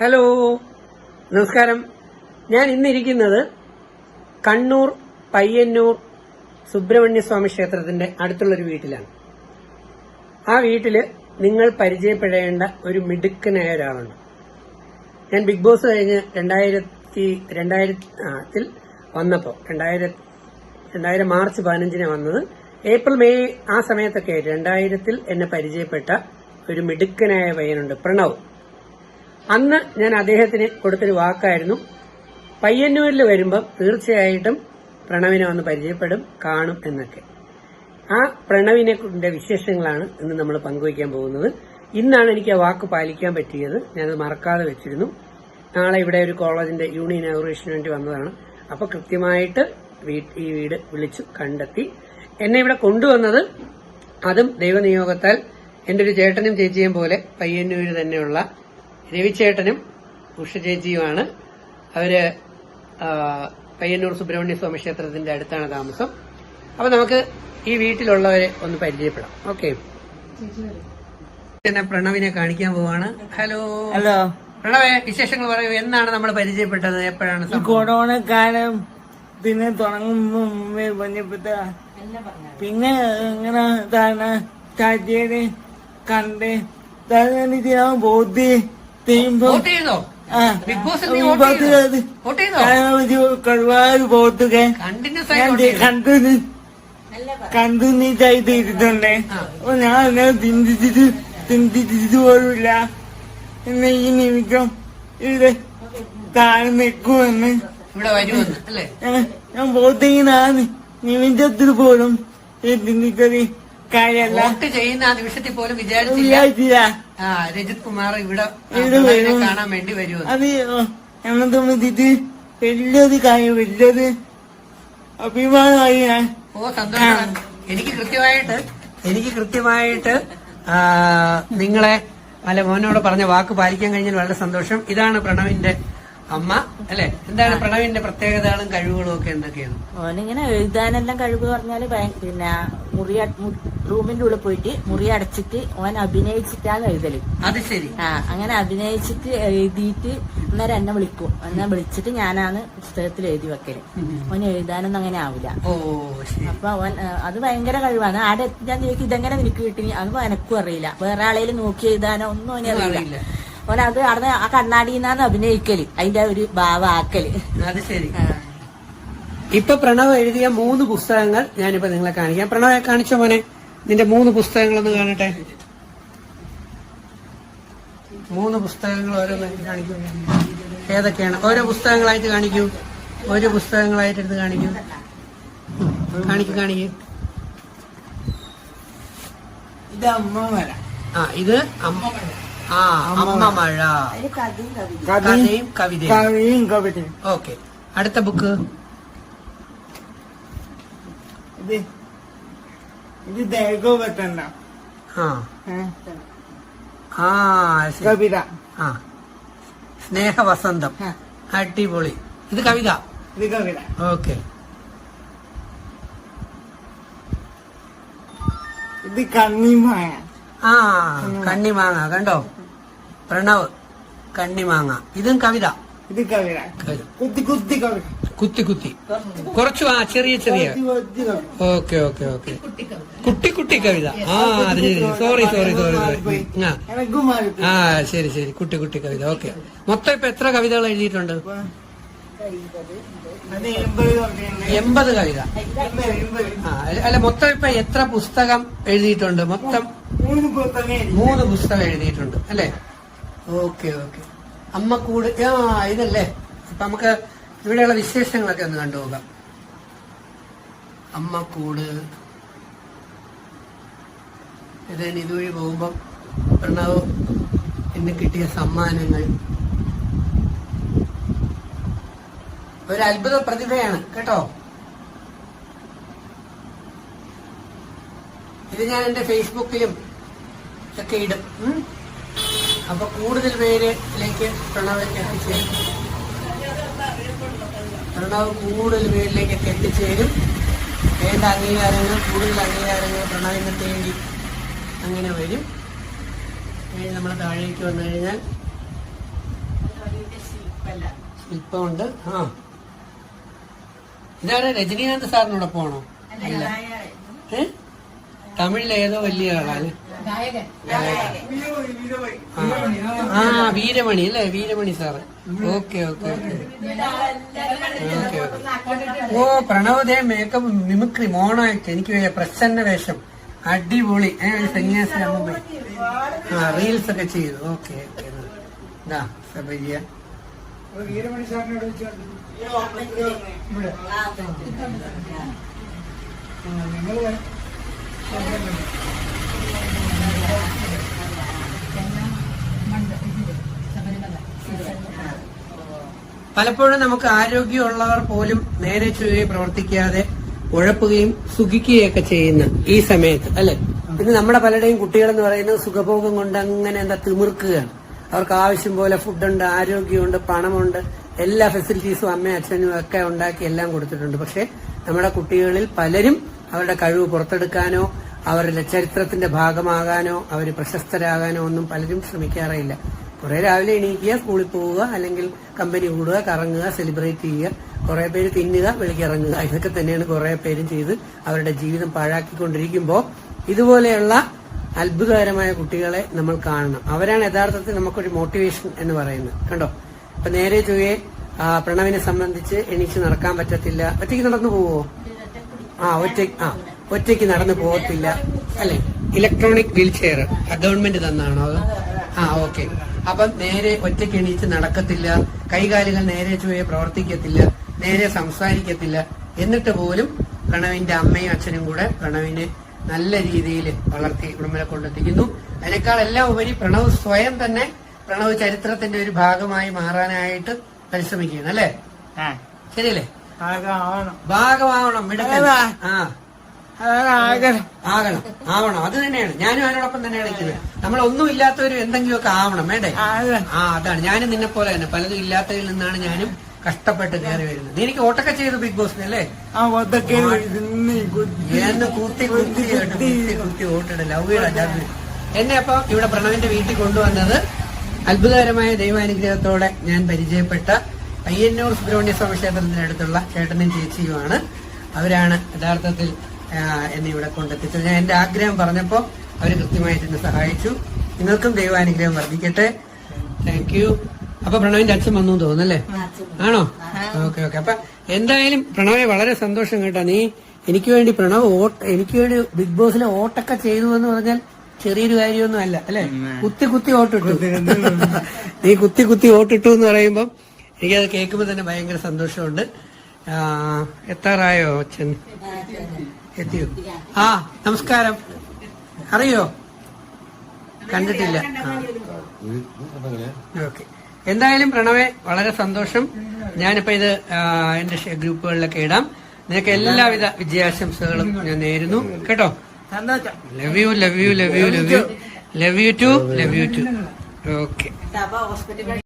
Hello. നമസ്കാരം. ഞാൻ ഇന്നിരിക്കുന്നത് കണ്ണൂർ പയ്യന്നൂർ സുബ്രഹ്മണ്യസ്വാമി ക്ഷേത്രത്തിന്റെ അടുത്തുള്ളൊരു വീട്ടിലാണ്. ആ വീട്ടിൽ നിങ്ങൾ പരിചയപ്പെടേണ്ട ഒരു മിടുക്കനായ ഒരാളുണ്ട്. ഞാൻ ബിഗ് ബോസ് കഴിഞ്ഞ് രണ്ടായിരത്തി രണ്ടായിരത്തിൽ വന്നപ്പോൾ രണ്ടായിരത്തി രണ്ടായിരം മാർച്ച് പതിനഞ്ചിന് വന്നത് ഏപ്രിൽ മെയ് ആ സമയത്തൊക്കെ രണ്ടായിരത്തിൽ എന്നെ പരിചയപ്പെട്ട ഒരു മിടുക്കനായ പയ്യനുണ്ട് പ്രണവ്. അന്ന് ഞാൻ അദ്ദേഹത്തിന് കൊടുത്തൊരു വാക്കായിരുന്നു. പയ്യന്നൂരിൽ വരുമ്പം തീർച്ചയായിട്ടും പ്രണവിനെ വന്ന് പരിചയപ്പെടും കാണും എന്നൊക്കെ. ആ പ്രണവിനെ വിശേഷങ്ങളാണ് ഇന്ന് നമ്മൾ പങ്കുവയ്ക്കാൻ പോകുന്നത്. ഇന്നാണ് എനിക്ക് ആ വാക്ക് പാലിക്കാൻ പറ്റിയത്. ഞാനത് മറക്കാതെ വെച്ചിരുന്നു. നാളെ ഇവിടെ ഒരു കോളേജിന്റെ യൂണിയൻ ഇനോഗ്രേഷന് വേണ്ടി വന്നതാണ്. അപ്പൊ കൃത്യമായിട്ട് ഈ വീട് വിളിച്ചു കണ്ടെത്തി. എന്നെ ഇവിടെ കൊണ്ടുവന്നത് അതും ദൈവനിയോഗത്താൽ എന്റെ ഒരു ചേട്ടനും ചേച്ചിയും പോലെ പയ്യന്നൂര് തന്നെയുള്ള രവിചേട്ടനും ഉഷ ചേച്ചിയുമാണ് അവർ പയ്യന്നൂർ സുബ്രഹ്മണ്യ സ്വാമി ക്ഷേത്രത്തിന്റെ അടുത്താണ് താമസം. അപ്പൊ നമുക്ക് ഈ വീട്ടിലുള്ളവരെ ഒന്ന് പരിചയപ്പെടാം. ഓക്കെ. പ്രണവിനെ കാണിക്കാൻ പോവാണ്. ഹലോ. ഹലോ. പ്രണവേ വിശേഷങ്ങൾ പറയൂ. എന്നാണ് നമ്മൾ പരിചയപ്പെട്ടത്? എപ്പോഴാണ് കൊറോണ കാലം പിന്നെ തുടങ്ങുമ്പോ ബന്ധപ്പെട്ട പിന്നെ ഇങ്ങനെ ചാറ്റിയത് കണ്ട് ബോധ്യ കണ്ടു കണ്ടു നീ ചെയ്തിട്ടുണ്ട് ആ. അപ്പൊ ഞാൻ അങ്ങനെ ചിന്തിച്ചിട്ട് ചിന്തിച്ചിട്ട് പോലുമില്ല. എന്നെ ഈ നിമിഷം ഇവിടെ താഴെ നിൽക്കുമെന്ന്. ഞാൻ ബോട്ടിങ്ങിനാണ് നിമിഷത്തിൽ പോലും ചിന്തിച്ചത് കാര്യമല്ല. ചെയ്യുന്ന നിമിഷത്തിൽ പോലും വിചാരിച്ചില്ല. ആ രജിത് കുമാർ ഇവിടെ. കാണാൻ വേണ്ടി വരുമോ അത് എന്നെ തോന്നിട്ട് വലിയത് കാര്യം വലിയത് അഭിമാനമായി ഞാൻ ഓ സന്തോഷം. എനിക്ക് കൃത്യമായിട്ട് എനിക്ക് കൃത്യമായിട്ട് നിങ്ങളെ അല്ല മോനോട് പറഞ്ഞ വാക്ക് പാലിക്കാൻ കഴിഞ്ഞാൽ വളരെ സന്തോഷം. ഇതാണ് പ്രണവിന്റെ അമ്മ അല്ലെ? എന്താണ് പ്രണവിന്റെ പ്രത്യേകതകളും കഴിവുകളും ഒക്കെ എന്തൊക്കെയാണ്? ഓനിങ്ങനെ എഴുതാനെല്ലാം കഴിവ് പറഞ്ഞാൽ ഭയ- പിന്നെ മുറി അട- മു- റൂമിന്റെ ഉള്ളിൽ പോയിട്ട് മുറി അടച്ചിട്ട് ഓൻ അഭിനയിച്ചിട്ടാണ് എഴുതൽ. അത് ശരി. ആ അങ്ങനെ അഭിനയിച്ചിട്ട് എഴുതിയിട്ട് അന്നേരം എന്നെ വിളിക്കും. എന്നെ വിളിച്ചിട്ട് ഞാനാണ് പുസ്തകത്തിൽ എഴുതി വെക്കൽ. ഓൻ എഴുതാനൊന്നും അങ്ങനെ ആവില്ല ഓ ശരി. അപ്പൊ അവൻ ആ, അത് ഭയങ്കര കഴിവാണ്. ആടെ ഞാൻ ചോദിക്കും ഇതെങ്ങനെ നിനക്ക് കിട്ടി? അത് എനക്കും അറിയില്ല. വേറെ ആളെയും നോക്കി എഴുതാനോ ഒന്നും അവനെ അറിയില്ല. അറിയില്ല. ഓൻ അത് അവിടെ ആ കണ്ണാടിന്നാണ് അഭിനയിക്കൽ. അതിന്റെ ഒരു ഭാവാക്കൽ. അത് ശരി. ഇപ്പൊ പ്രണവ് എഴുതിയ മൂന്ന് പുസ്തകങ്ങൾ ഞാനിപ്പോ നിങ്ങളെ കാണിക്കാം. പ്രണവ് കാണിച്ച മോനെ? നിന്റെ മൂന്ന് പുസ്തകങ്ങൾ ഒന്ന് കാണട്ടെ. മൂന്ന് പുസ്തകങ്ങൾ ഓരോന്ന് കാണിക്കൂ. ഏതൊക്കെയാണ്? ഓരോ പുസ്തകങ്ങളായിട്ട് കാണിക്കൂ. ഓരോ പുസ്തകങ്ങളായിട്ട് എടുത്ത് കാണിക്കൂ. കാണിക്കൂ കാണിക്കൂ. ഇത് അമ്മ വരാം. ആ ഇത് അമ്മ ആ അമ്മ മഴ. കഥയും കവിതയും. കവിയും കവിതയും. ഓക്കെ. അടുത്ത ബുക്ക്. ഇത് ഇത് ദേഹോ പറ്റണ്ട ആ. കവിത. ആ. സ്നേഹവസന്തം. അടിപൊളി. ഇത് കവിത? ഇത് കവിത. ഓക്കെ. ഇത് കണ്ണിമായ ആ കണ്ണിമാങ്ങ. കണ്ടോ? പ്രണവ് കണ്ണിമാങ്ങ ഇതും കവിത. ഇത് കവിത. കുത്തി കുത്തി കവിത. കുത്തി കുത്തി. കുറച്ചു ആ ചെറിയ ചെറിയ. Okay okay okay. കുട്ടി കുട്ടി കവിത. ആ അത് ശരി സോറി സോറി സോറി സോറി ആ. ശരി ശരി. കുട്ടി കുട്ടി കവിത. ഓക്കെ. മൊത്തം ഇപ്പൊ എത്ര കവിതകൾ എഴുതിയിട്ടുണ്ട്? എൺപത് കവിത അല്ല മൊത്തം ഇപ്പൊ എത്ര പുസ്തകം എഴുതിയിട്ടുണ്ട്? മൊത്തം മൂന്ന് പുസ്തകം എഴുതിയിട്ടുണ്ട്. അല്ലേ? Okay okay. അമ്മ കൂട് ആ ഇതല്ലേ. അപ്പൊ നമുക്ക് ഇവിടെയുള്ള വിശേഷങ്ങളൊക്കെ ഒന്ന് കണ്ടുപോകാം അമ്മക്കൂട് ഇത് ഇനി ഇതുവഴി പോകുമ്പം പ്രണവ് എന്നെ കിട്ടിയ സമ്മാനങ്ങൾ. ഒരു അത്ഭുത പ്രതിഭയാണ് കേട്ടോ. ഇത് ഞാൻ എന്റെ ഫേസ്ബുക്കിലും ഒക്കെ ഇടും. അപ്പൊ കൂടുതൽ പേരിലേക്ക് പ്രണവ് എത്തിച്ചേരും. പ്രണവ് കൂടുതൽ പേരിലേക്ക് എത്തിച്ചേരും. വേണ്ട അംഗീകാരങ്ങൾ കൂടുതൽ അംഗീകാരങ്ങൾ പ്രണവിനെ തേടി അങ്ങനെ വരും. നമ്മൾ താഴേക്ക് വന്നു കഴിഞ്ഞാൽ ശില്പമുണ്ട്. ആ. ഇതാണ് രജനീകാന്ത് സാറിനോടൊപ്പമാണോ അല്ല ഏ? തമിഴിലേതോ വലിയ ആളാണ് ആ വീരമണി അല്ലേ? Veeramani sir. Okay okay okay. Okay okay. ഓ പ്രണവദേ മേക്കപ്പ് മിമിക്രി മോണായിട്ട് എനിക്ക് പ്രസന്ന വേഷം. അടിപൊളി. സന്യാസി അമ്മ ആ റീൽസ് ഒക്കെ ചെയ്തു. Okay okay. ഇതാ സബരിയ വീരമണി സാറിനോട് ചോദിച്ചു ഇവിടെ നിങ്ങൾ പലപ്പോഴും നമുക്ക് ആരോഗ്യമുള്ളവർ പോലും നേരെ ചൊവ്വയെ പ്രവർത്തിക്കാതെ ഉഴപ്പുകയും സുഖിക്കുകയൊക്കെ ചെയ്യുന്ന ഈ സമയത്ത് അല്ലെ? പിന്നെ നമ്മുടെ പലരുടെയും കുട്ടികളെന്ന് പറയുന്നത് സുഖഭോഗം കൊണ്ട് അങ്ങനെ എന്താ തിമിർക്കുകയാണ്. അവർക്ക് ആവശ്യം പോലെ ഫുഡുണ്ട് ആരോഗ്യമുണ്ട് പണമുണ്ട് എല്ലാ ഫെസിലിറ്റീസും അമ്മയും അച്ഛനും ഒക്കെ ഉണ്ടാക്കി എല്ലാം കൊടുത്തിട്ടുണ്ട്. പക്ഷെ നമ്മുടെ കുട്ടികളിൽ പലരും അവരുടെ കഴിവ് പുറത്തെടുക്കാനോ അവരുടെ ചരിത്രത്തിന്റെ ഭാഗമാകാനോ അവർ പ്രശസ്തരാകാനോ ഒന്നും പലരും ശ്രമിക്കാറേയില്ല. കുറെ രാവിലെ എണീക്കുക സ്കൂളിൽ പോവുക അല്ലെങ്കിൽ കമ്പനി കൂടുക കറങ്ങുക സെലിബ്രേറ്റ് ചെയ്യുക കുറെ പേര് തിന്നുക വിളിക്കിറങ്ങുക ഇതൊക്കെ തന്നെയാണ് കുറെ പേരും ചെയ്ത് അവരുടെ ജീവിതം പാഴാക്കിക്കൊണ്ടിരിക്കുമ്പോൾ ഇതുപോലെയുള്ള അത്ഭുതകരമായ കുട്ടികളെ നമ്മൾ കാണണം. അവരാണ് യഥാർത്ഥത്തിൽ നമുക്കൊരു മോട്ടിവേഷൻ എന്ന് പറയുന്നത്. കണ്ടോ? ഇപ്പൊ നേരെ ചൊവ്വേ പ്രണവിനെ സംബന്ധിച്ച് എണീച്ച് നടക്കാൻ പറ്റത്തില്ല. ഒറ്റയ്ക്ക് നടന്നു പോവോ? ആ ഒറ്റ ആ. ഒറ്റയ്ക്ക് നടന്നു പോകത്തില്ല. അല്ലെ? ഇലക്ട്രോണിക് വീൽ ചെയർ ഗവൺമെന്റ് തന്നാണോ അത്? ആ ഓക്കെ അപ്പം നേരെ ഒറ്റയ്ക്ക് എണീച്ച് നടക്കത്തില്ല. കൈകാലുകൾ നേരെ ചുവയെ പ്രവർത്തിക്കത്തില്ല. നേരെ സംസാരിക്കത്തില്ല. എന്നിട്ട് പോലും പ്രണവിന്റെ അമ്മയും അച്ഛനും കൂടെ പ്രണവിനെ നല്ല രീതിയിൽ വളർത്തി ഉടമ്പല കൊണ്ടെത്തിക്കുന്നു. അതിനേക്കാൾ എല്ലാം ഉപരി പ്രണവ് സ്വയം തന്നെ പ്രണവ് ചരിത്രത്തിന്റെ ഒരു ഭാഗമായി മാറാനായിട്ട് പരിശ്രമിക്കുകയാണ് അല്ലേ? ശരിയല്ലേ? ഭാഗമാവണം. ഭാഗമാവണം ആ. ആകണം. ആവണം. അത് തന്നെയാണ്. ഞാനും അതിനോടൊപ്പം തന്നെ ഇടയ്ക്കുന്നത് നമ്മൾ ഒന്നും ഇല്ലാത്തവരും എന്തെങ്കിലുമൊക്കെ ആവണം. വേണ്ടേ? ആ അതാണ്. ഞാനും നിന്നെ പോലെ തന്നെ. പലതും ഇല്ലാത്തതിൽ നിന്നാണ് ഞാനും കഷ്ടപ്പെട്ട് കയറി വരുന്നത്. നീ എനിക്ക് ഓട്ടൊക്കെ ചെയ്തു ബിഗ് ബോസിന് അല്ലേ? കുത്തി എന്ന് കുത്തി കുത്തി കേട്ട് കുത്തി കുത്തി. ഓട്ടിട ലവ് എന്നെ അപ്പൊ ഇവിടെ പ്രണവിന്റെ വീട്ടിൽ കൊണ്ടുവന്നത് അത്ഭുതകരമായ ദൈവാനുഗ്രഹത്തോടെ ഞാൻ പരിചയപ്പെട്ട പയ്യന്നൂർ സുബ്രഹ്മണ്യ സ്വാമി ക്ഷേത്രത്തിനടുത്തുള്ള ചേട്ടനും ചേച്ചിയുമാണ്. അവരാണ് യഥാർത്ഥത്തിൽ എന്നെ ഇവിടെ കൊണ്ടെത്തിച്ചത്. ഞാൻ എന്റെ ആഗ്രഹം പറഞ്ഞപ്പോ അവർ കൃത്യമായിട്ട് എന്നെ സഹായിച്ചു. നിങ്ങൾക്കും ദൈവാനുഗ്രഹം വർദ്ധിക്കട്ടെ. താങ്ക് യു അപ്പൊ പ്രണവിന്റെ അച്ഛൻ വന്നു തോന്നുന്നല്ലേ ആണോ? ഓക്കെ ഓക്കെ അപ്പൊ എന്തായാലും പ്രണവെ വളരെ സന്തോഷം കേട്ടാ. നീ എനിക്ക് വേണ്ടി പ്രണവ് ഓട്ട് എനിക്ക് വേണ്ടി ബിഗ് ബോസിലെ ഓട്ടൊക്കെ ചെയ്തു എന്ന് പറഞ്ഞാൽ ചെറിയൊരു കാര്യമൊന്നും അല്ല അല്ലെ? കുത്തി കുത്തി ഓട്ടിട്ടു. നീ കുത്തി കുത്തി ഓട്ടിട്ടു എന്ന് പറയുമ്പം എനിക്കത് കേൾക്കുമ്പോൾ തന്നെ ഭയങ്കര സന്തോഷമുണ്ട്. എത്താറായോ അച്ഛൻ? എത്തിയോ? ആ നമസ്കാരം. അറിയോ? കണ്ടിട്ടില്ല. ഓക്കെ. എന്തായാലും പ്രണവേ വളരെ സന്തോഷം. ഞാനിപ്പോ ഇത് എന്റെ ഗ്രൂപ്പുകളിലൊക്കെ ഇടാം. നിനക്ക് എല്ലാവിധ വിജയാശംസകളും ഞാൻ നേരുന്നു. കേട്ടോ? Love you love you love you love you love you too love you too okay.